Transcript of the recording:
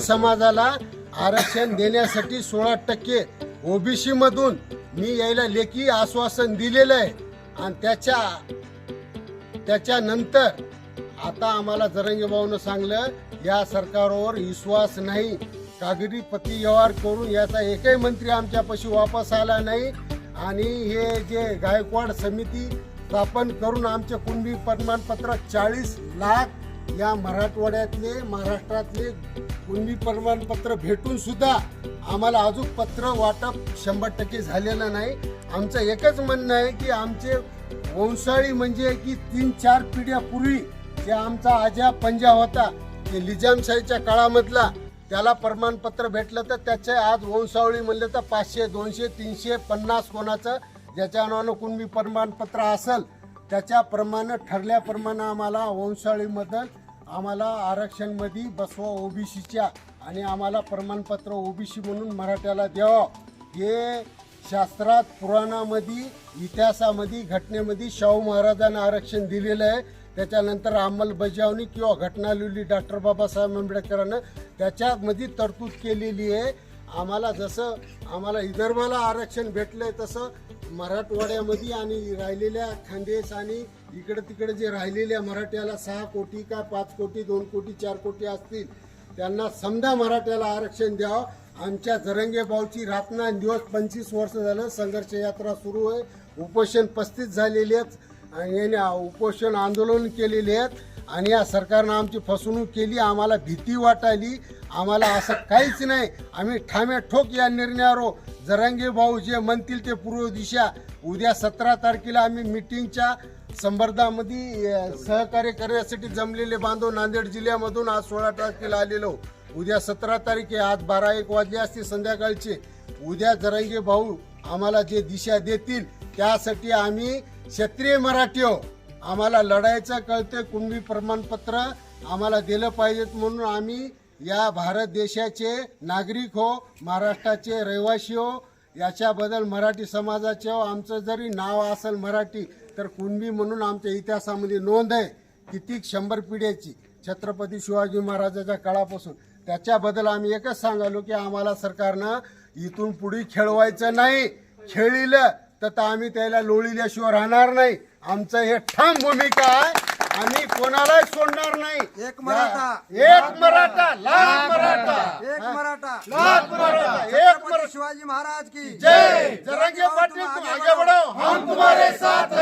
समाजाला आरक्षण देण्यासाठी सोळा टक्के ओबीसी मधून मी यायला लेखी आश्वासन दिलेलं आहे. आणि त्याच्या त्याच्यानंतर आता आम्हाला जरंगे भाऊनं सांगलं या सरकारवर विश्वास नाही. कागदी पती व्यवहार करून याचा एकही मंत्री आमच्यापाशी वापस आला नाही. आणि हे जे गायकवाड समिती स्थापन करून आमचे कुणबी प्रमाणपत्र चाळीस लाख या मराठवाड्यातले महाराष्ट्रातले कुणबी प्रमाणपत्र भेटून सुद्धा आम्हाला अजून पत्र वाटप शंभर टक्के झालेलं नाही. आमचं एकच म्हणणं आहे की आमचे वंशाळी म्हणजे की तीन चार पिढ्यापूर्वी जे आमचा आजा पंजा होता ते लिजामशाहीच्या काळामधला त्याला प्रमाणपत्र भेटलं तर त्याचे आज वंशावळी म्हणलं तर पाचशे दोनशे तीनशे पन्नास कोणाचं ज्याच्या नावानं कुणबी प्रमाणपत्र असेल त्याच्याप्रमाणे ठरल्याप्रमाणे आम्हाला वंशाळीमधून आम्हाला आरक्षणमध्ये बसवा ओबीसीच्या आणि आम्हाला प्रमाणपत्र ओबीसी म्हणून मराठ्याला द्यावं. हे शास्त्रात पुराणामध्ये इतिहासामध्ये घटनेमध्ये शाहू महाराजांना आरक्षण दिलेलं आहे. त्याच्यानंतर अंमलबजावणी किंवा घटना लिहिली डॉक्टर बाबासाहेब आंबेडकरांनं त्याच्यामध्ये तरतूद केलेली आहे. आम्हाला जसं आम्हाला विदर्भाला आरक्षण भेटलं आहे तसं मराठवाड्यामध्ये आणि राहिलेल्या खानदेश आणि इकडे तिकडे जे राहिलेल्या मराठ्याला सहा कोटी का पाच कोटी दोन कोटी चार कोटी असतील त्यांना समजा मराठ्याला आरक्षण द्यावं. आमच्या जरंगे भाऊची रातना दिवस पंचवीस वर्ष झालं संघर्ष यात्रा सुरू आहे. उपोषण पस्तीस झालेली आहेत. आणि याने उपोषण आंदोलन केलेले आहेत. आणि या सरकारनं आमची फसवणूक केली आम्हाला भीती वाटायली. आम्हाला असं काहीच नाही. आम्ही ठामे ठोक या निर्णयावर जरांगे भाऊ जे म्हणतील ते पूर्व दिशा. उद्या सतरा तारखेला आम्ही मिटिंगच्या संबर्धामध्ये सहकार्य करण्यासाठी जमलेले बांधव नांदेड जिल्ह्यामधून आज सोळा तारखेला आलेलो उद्या सतरा तारीख आहे. आज बारा एक वाजले असते संध्याकाळचे. उद्या जरांगे भाऊ आम्हाला जे दिशा देतील त्यासाठी आम्ही क्षत्रिय मराठी हो आम्हाला लढायचं कळते कुणबी प्रमाणपत्र आम्हाला दिलं पाहिजेत म्हणून आम्ही या भारत देशाचे नागरिक हो महाराष्ट्राचे रहिवासी हो याच्याबद्दल मराठी समाजाचे हो आमचं जरी नाव असेल मराठी तर कुणबी म्हणून आमच्या इतिहासामध्ये नोंद आहे. किती शंभर पिढ्याची छत्रपती शिवाजी महाराजाच्या काळापासून. त्याच्याबद्दल आम्ही एकच सांगालो की आम्हाला सरकारनं इथून पुढे खेळवायचं नाही. खेळिलं तर आम्ही त्याला लोळील्याशिवाय राहणार नाही. आमचं हे ठाम भूमिका आहे. आम्ही कोणालाच सोडणार नाही. एक मराठा. एक मराठा लाख मराठा. एक मराठा. लाख मराठा. एक मराठा. शिवाजी महाराज की जय जरंगे पाटिल आगे बढ़ो. हम तुम्हारे साथ